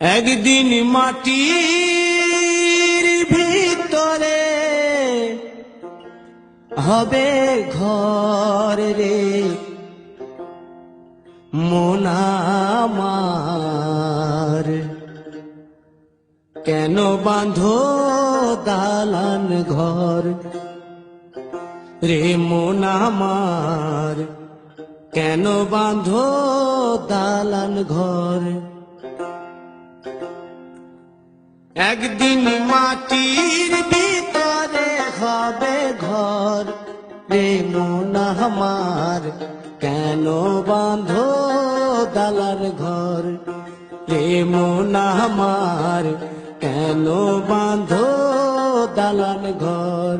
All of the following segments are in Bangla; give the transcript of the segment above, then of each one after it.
একদিন মাটির হবে ঘর রে। মোনামার কেন বাঁধো দালান ঘর? রে মোনামার কেন বাঁধো দালান ঘর? একদিন মাটির আমার কেন বাঁধ দালার ঘর? প্রেম আমার কেন বাঁধ দালার ঘর?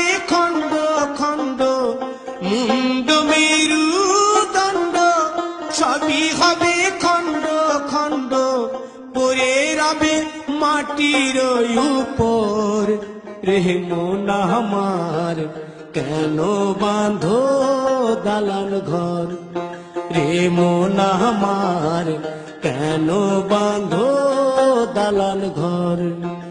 সবই হবে খণ্ড খণ্ড। পরে রবে মাটির উপর। রেহমো না আমার, কেন বাঁধো দালান ঘর? রে মোনা আমার, কেন বাঁধো দালান ঘর?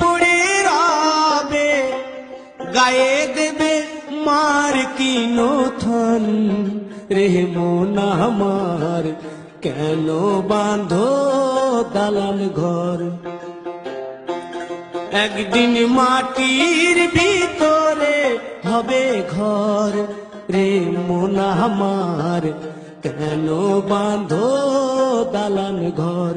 পড়ে রবে, গায়ে দেবে মার কি নথন মোনা আমার কেন বাঁধো দালান ঘর? একদিন মাটির ভিতরে হবে ঘর। রে মোনা কেন বাঁধো দালান ঘর?